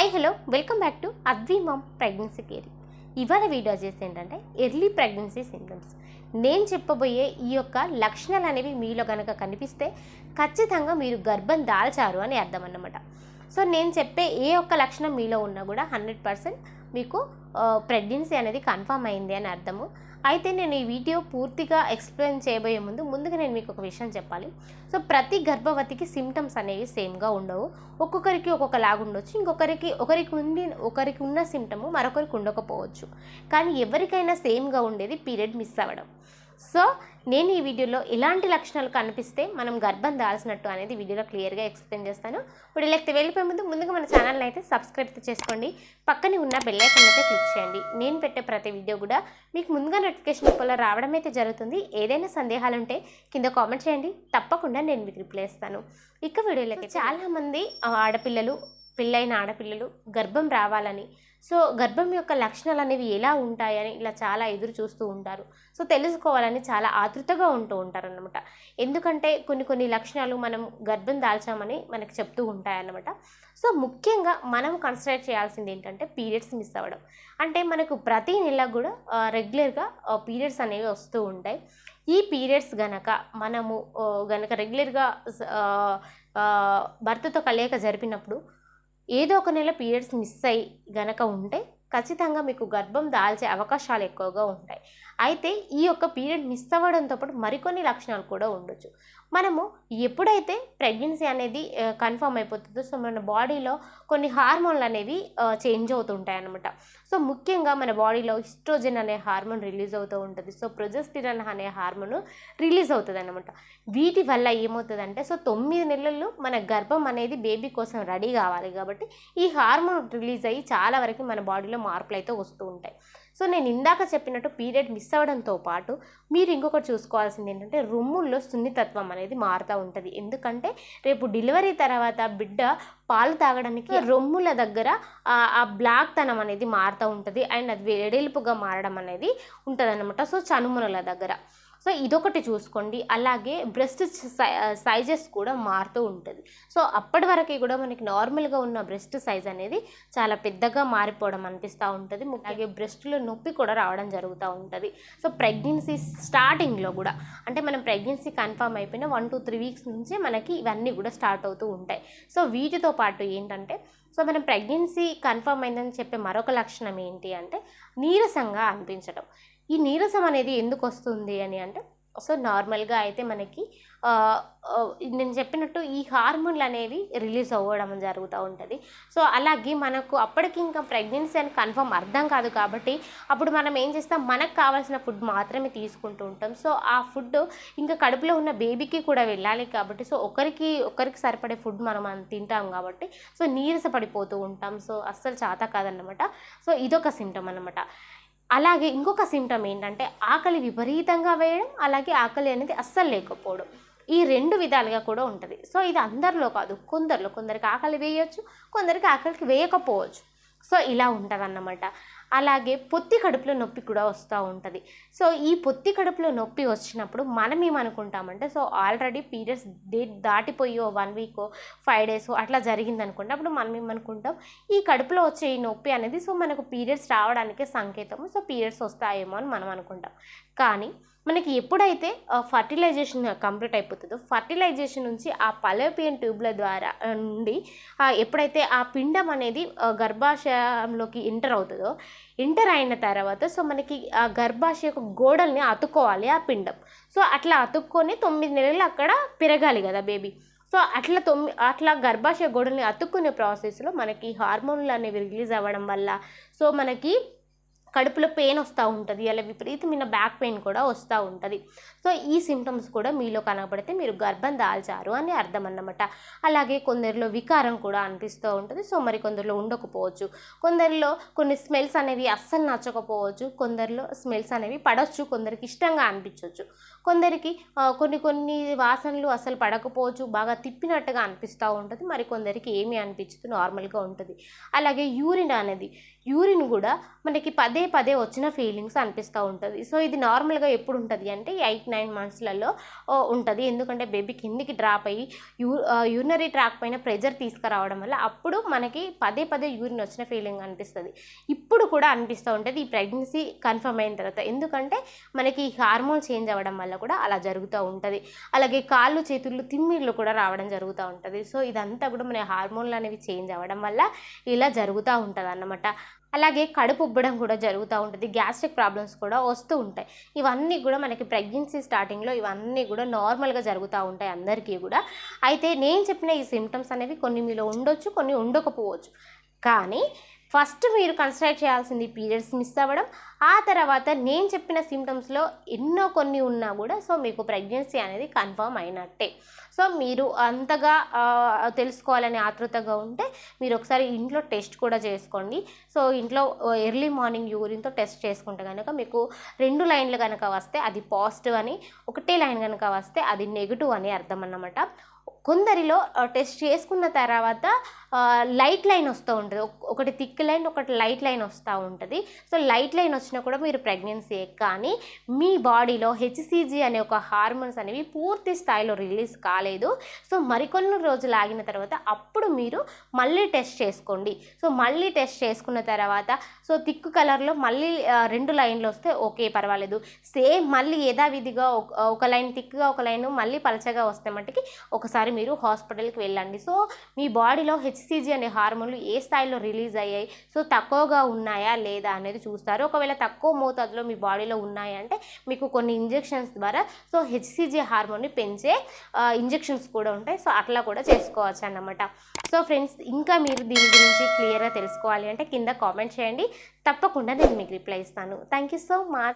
Hi hello welcome back to Advi mom pregnancy care ఇవాళ video చేసి ఏంటంటే early pregnancy symptoms నేను చెప్పబోయే ఈ యొక్క లక్షణాలు అనేవి మీలో కనుక కనిపిస్తే ఖచ్చితంగా మీరు గర్భం దాల్చారు అని అర్థం అన్నమాట. సో నేను చెప్పే ఏ ఒక్క లక్షణం మీలో ఉన్నా కూడా హండ్రెడ్ పర్సెంట్ మీకు ప్రెగ్నెన్సీ అనేది కన్ఫర్మ్ అయింది అని అర్థము. అయితే నేను ఈ వీడియో పూర్తిగా ఎక్స్ప్లెయిన్ చేయబోయే ముందు ముందుగా నేను మీకు ఒక విషయం చెప్పాలి. సో ప్రతి గర్భవతికి సిమ్టమ్స్ అనేవి సేమ్గా ఉండవు. ఒక్కొక్కరికి ఒక్కొక్కలాగా ఉండొచ్చు. ఇంకొకరికి ఒకరికి ఉండి ఒకరికి ఉన్న సిమ్టము మరొకరికి ఉండకపోవచ్చు. కానీ ఎవరికైనా సేమ్గా ఉండేది పీరియడ్ మిస్ అవ్వడం. సో నేను ఈ వీడియోలో ఎలాంటి లక్షణాలు కనిపిస్తే మనం గర్భం దాల్సినట్టు అనేది వీడియోలో క్లియర్గా ఎక్స్ప్లెయిన్ చేస్తాను. ఇప్పుడు లేకపోతే వెళ్ళిపోయే ముందు ముందుగా మన ఛానల్ని అయితే సబ్స్క్రైబ్ చేసుకోండి. పక్కనే ఉన్న బెల్ ఐకాన్ అయితే క్లిక్ చేయండి. నేను పెట్టే ప్రతి వీడియో కూడా మీకు ముందుగా నోటిఫికేషన్ రూపంలో రావడం అయితే జరుగుతుంది. ఏదైనా సందేహాలు ఉంటే కింద కామెంట్ చేయండి. తప్పకుండా నేను మీకు రిప్లై ఇస్తాను. ఇక వీడియోలోకి చాలామంది ఆడపిల్లలు పెళ్ళైన ఆడపిల్లలు గర్భం రావాలని సో గర్భం యొక్క లక్షణాలు అనేవి ఎలా ఉంటాయని ఇలా చాలా ఎదురు చూస్తూ ఉంటారు. సో తెలుసుకోవాలని చాలా ఆతృతగా ఉంటూ ఉంటారనమాట ఎందుకంటే కొన్ని కొన్ని లక్షణాలు మనం గర్భం దాల్చామని మనకు చెప్తూ ఉంటాయన్నమాట. సో ముఖ్యంగా మనం కన్సిడర్ చేయాల్సింది ఏంటంటే పీరియడ్స్ మిస్ అవ్వడం. అంటే మనకు ప్రతి నెల కూడా రెగ్యులర్గా పీరియడ్స్ అనేవి వస్తూ ఉంటాయి. ఈ పీరియడ్స్ గనక మనము గనక రెగ్యులర్గా భర్తతో కలయిక జరిపినప్పుడు ఏదో ఒక నెల పీరియడ్స్ మిస్ అయ్యి గనక ఉంటే ఖచ్చితంగా మీకు గర్భం దాల్చే అవకాశాలు ఎక్కువగా ఉంటాయి. అయితే ఈ యొక్క పీరియడ్ మిస్ అవ్వడంతో పాటు మరికొన్ని లక్షణాలు కూడా ఉండొచ్చు. మనము ఎప్పుడైతే ప్రెగ్నెన్సీ అనేది కన్ఫర్మ్ అయిపోతుందో సో మన బాడీలో కొన్ని హార్మోన్లు అనేవి చేంజ్ అవుతుంటాయి అన్నమాట సో ముఖ్యంగా మన బాడీలో హిస్ట్రోజన్ అనే హార్మోన్ రిలీజ్ అవుతూ ఉంటుంది. సో ప్రొజెస్టిరన్ అనే హార్మోన్ రిలీజ్ అవుతుంది అనమాట వీటి వల్ల ఏమవుతుందంటే సో తొమ్మిది నెలలు మన గర్భం అనేది బేబీ కోసం రెడీ కావాలి కాబట్టి ఈ హార్మోన్ రిలీజ్ అయ్యి చాలా వరకు మన బాడీలో మార్పులు అయితే వస్తూ ఉంటాయి. సో నేను ఇందాక చెప్పినట్టు పీరియడ్ మిస్ అవ్వడంతో పాటు మీరు ఇంకొకటి చూసుకోవాల్సింది ఏంటంటే రొమ్ముల్లో సున్నితత్వం అనేది మారుతూ ఉంటుంది. ఎందుకంటే రేపు డెలివరీ తర్వాత బిడ్డ పాలు తాగడానికి రొమ్ముల దగ్గర ఆ- ఆ బ్లాక్ తనం అనేది మారుతూ ఉంటుంది. అండ్ అది వెడల్పుగా మారడం అనేది ఉంటుంది అనమాట సో చనుమునల దగ్గర. సో ఇదొకటి చూసుకోండి. అలాగే బ్రెస్ట్ సైజెస్ కూడా మారుతూ ఉంటుంది. సో అప్పటి వరకు కూడా మనకి నార్మల్గా ఉన్న బ్రెస్ట్ సైజ్ అనేది చాలా పెద్దగా మారిపోవడం అనిపిస్తూ ఉంటుంది. అలాగే బ్రెస్ట్లో నొప్పి కూడా రావడం జరుగుతూ ఉంటుంది. సో ప్రెగ్నెన్సీ స్టార్టింగ్లో కూడా అంటే మనం ప్రెగ్నెన్సీ కన్ఫర్మ్ అయిపోయిన వన్ టు త్రీ వీక్స్ నుంచే మనకి ఇవన్నీ కూడా స్టార్ట్ అవుతూ ఉంటాయి. సో వీటితో పాటు ఏంటంటే సో మనం ప్రెగ్నెన్సీ కన్ఫర్మ్ అయిందని చెప్పే మరొక లక్షణం ఏంటి అంటే నీరసంగా అనిపించడం. ఈ నీరసం అనేది ఎందుకు వస్తుంది అని అంటే సో నార్మల్గా అయితే మనకి నేను చెప్పినట్టు ఈ హార్మోన్లు అనేవి రిలీజ్ అవ్వడం జరుగుతూ ఉంటుంది. సో అలాగే మనకు అప్పటికి ఇంకా ప్రెగ్నెన్సీ అని కన్ఫర్మ్ అర్థం కాదు కాబట్టి అప్పుడు మనం ఏం చేస్తాం మనకు కావాల్సిన ఫుడ్ మాత్రమే తీసుకుంటూ ఉంటాం. సో ఆ ఫుడ్ ఇంకా కడుపులో ఉన్న బేబీకి కూడా వెళ్ళాలి కాబట్టి సో ఒకరికి ఒకరికి సరిపడే ఫుడ్ మనం తింటాం కాబట్టి సో నీరస పడిపోతూ ఉంటాం. సో అస్సలు చాత కాదన్నమాట. సో ఇదొక సిమ్టమ్ అన్నమాట. అలాగే ఇంకొక సిమ్టమ్ ఏంటంటే ఆకలి విపరీతంగా వేయడం అలాగే ఆకలి అనేది అస్సలు లేకపోవడం. ఈ రెండు విధాలుగా కూడా ఉంటుంది. సో ఇది అందరిలో కాదు కొందరిలో. కొందరికి ఆకలి వేయవచ్చు కొందరికి ఆకలికి వేయకపోవచ్చు. సో ఇలా ఉంటుంది అలాగే పొత్తి కడుపులో నొప్పి కూడా వస్తూ ఉంటుంది. సో ఈ పొత్తి కడుపులో నొప్పి వచ్చినప్పుడు మనం ఏమనుకుంటామంటే సో ఆల్రెడీ పీరియడ్స్ డేట్ దాటిపోయో వన్ వీక్ ఫైవ్ డేస్ అట్లా జరిగింది అనుకుంటే అప్పుడు మనం ఏమనుకుంటాం ఈ కడుపులో వచ్చే ఈ నొప్పి అనేది సో మనకు పీరియడ్స్ రావడానికే సంకేతము సో పీరియడ్స్ వస్తాయేమో అని మనం అనుకుంటాం. కానీ మనకి ఎప్పుడైతే ఫర్టిలైజేషన్ కంప్లీట్ అయిపోతుందో ఫర్టిలైజేషన్ నుంచి ఆ పలోపియన్ ట్యూబ్ల ద్వారా నుండి ఎప్పుడైతే ఆ పిండం అనేది గర్భాశయంలోకి ఎంటర్ అవుతుందో ఎంటర్ అయిన తర్వాత సో మనకి ఆ గర్భాశయ గోడల్ని అతుక్కోవాలి ఆ పిండం. సో అట్లా అతుక్కొని తొమ్మిది నెలలు అక్కడ పెరగాలి కదా బేబీ. సో అట్లా తొమ్మి అట్లా గర్భాశయ గోడల్ని అతుక్కునే ప్రాసెస్లో మనకి హార్మోన్లు అనేవి రిలీజ్ అవ్వడం వల్ల సో మనకి కడుపులో పెయిన్ వస్తూ ఉంటుంది అలా విపరీతమైన బ్యాక్ పెయిన్ కూడా వస్తూ ఉంటుంది. సో ఈ సిమ్టమ్స్ కూడా మీలో కనబడితే మీరు గర్భం దాల్చారు అని అర్థం అన్నమాట. అలాగే కొందరిలో వికారం కూడా అనిపిస్తూ ఉంటుంది. సో మరి కొందరిలో ఉండకపోవచ్చు. కొందరిలో కొన్ని స్మెల్స్ అనేవి అస్సలు నచ్చకపోవచ్చు. కొందరిలో స్మెల్స్ అనేవి పడవచ్చు కొందరికి ఇష్టంగా అనిపించవచ్చు కొందరికి కొన్ని కొన్ని వాసనలు అసలు పడకపోవచ్చు బాగా తిప్పినట్టుగా అనిపిస్తూ ఉంటుంది. మరి కొందరికి ఏమీ అనిపించదు నార్మల్గా ఉంటుంది. అలాగే యూరిన్ అనేది యూరిన్ కూడా మనకి పదే పదే వచ్చిన ఫీలింగ్స్ అనిపిస్తూ ఉంటుంది. సో ఇది నార్మల్గా ఎప్పుడు ఉంటుంది అంటే ఎయిట్ నైన్ మంత్స్లలో ఉంటుంది. ఎందుకంటే బేబీ కిందికి డ్రాప్ అయ్యి యూ యూరినరీ ట్రాక్ పైన ప్రెజర్ తీసుకురావడం వల్ల అప్పుడు మనకి పదే పదే యూరిన్ వచ్చిన ఫీలింగ్ అనిపిస్తుంది. ఇప్పుడు కూడా అనిపిస్తూ ఉంటుంది ఈ ప్రెగ్నెన్సీ కన్ఫర్మ్ అయిన తర్వాత. ఎందుకంటే మనకి హార్మోన్ చేంజ్ అవ్వడం వల్ల కూడా అలా జరుగుతూ ఉంటుంది. అలాగే కాళ్ళు చేతులు తిమ్మిళ్ళు కూడా రావడం జరుగుతూ ఉంటుంది. సో ఇదంతా కూడా మన హార్మోన్లు అనేవి చేంజ్ అవ్వడం వల్ల ఇలా జరుగుతూ ఉంటుంది అన్నమాట అలాగే కడుపు ఉబ్బడం కూడా జరుగుతూ ఉంటుంది గ్యాస్ట్రిక్ ప్రాబ్లమ్స్ కూడా వస్తూ ఉంటాయి. ఇవన్నీ కూడా మనకి ప్రెగ్నెన్సీ స్టార్టింగ్లో ఇవన్నీ కూడా నార్మల్గా జరుగుతూ ఉంటాయి అందరికీ కూడా. అయితే నేను చెప్పిన ఈ సిమ్టమ్స్ అనేవి కొన్ని మీలో ఉండొచ్చు కొన్ని ఉండకపోవచ్చు. కానీ ఫస్ట్ మీరు కన్సిడర్ చేయాల్సింది పీరియడ్స్ మిస్ అవ్వడం. ఆ తర్వాత నేను చెప్పిన సిమ్టమ్స్లో ఎన్నో కొన్ని ఉన్నా కూడా సో మీకు ప్రెగ్నెన్సీ అనేది కన్ఫర్మ్ అయినట్టే. సో మీరు అంతగా తెలుసుకోవాలని ఆతృతగా ఉంటే మీరు ఒకసారి ఇంట్లో టెస్ట్ కూడా చేసుకోండి. సో ఇంట్లో ఎర్లీ మార్నింగ్ యూరిన్తో టెస్ట్ చేసుకుంటే కనుక మీకు రెండు లైన్లు కనుక వస్తే అది పాజిటివ్ అని ఒకటే లైన్ కనుక వస్తే అది నెగిటివ్ అని అర్థం అన్నమాట. కొందరిలో టెస్ట్ చేసుకున్న తర్వాత లైట్ లైన్ వస్తూ ఉంటుంది. ఒక- ఒకటి థిక్ లైన్ ఒకటి లైట్ లైన్ వస్తూ ఉంటుంది. సో లైట్ లైన్ వచ్చినా కూడా మీరు ప్రెగ్నెన్సీ కానీ మీ బాడీలో హెచ్సిజీ అనే ఒక హార్మోన్స్ అనేవి పూర్తి స్థాయిలో రిలీజ్ కాలేదు. సో మరికొన్ని రోజులు ఆగిన తర్వాత అప్పుడు మీరు మళ్ళీ టెస్ట్ చేసుకోండి. సో మళ్ళీ టెస్ట్ చేసుకున్న తర్వాత సో థిక్ కలర్లో మళ్ళీ రెండు లైన్లు వస్తే ఓకే పర్వాలేదు. సేమ్ మళ్ళీ యథావిధిగా ఒక- ఒక లైన్ థిక్గా ఒక లైన్ మళ్ళీ పలచగా వస్తే మట్టుకి ఒకసారి మీరు హాస్పిటల్కి వెళ్ళండి. సో మీ బాడీలో హెచ్ హెచ్సిజీ అనే హార్మోన్లు ఏ స్థాయిలో రిలీజ్ అయ్యాయి? సో తక్కువగా ఉన్నాయా లేదా అనేది చూస్తారు. ఒకవేళ తక్కువ మోతాదులో మీ బాడీలో ఉన్నాయంటే మీకు కొన్ని ఇంజెక్షన్స్ ద్వారా సో హెచ్సిజీ హార్మోన్ని పెంచే ఇంజెక్షన్స్ కూడా ఉంటాయి. సో అట్లా కూడా చేసుకోవచ్చు అన్నమాట. సో ఫ్రెండ్స్ ఇంకా మీరు దీని గురించి క్లియర్గా తెలుసుకోవాలి అంటే కింద కామెంట్ చేయండి. తప్పకుండా నేను మీకు రిప్లై ఇస్తాను. Thank you so much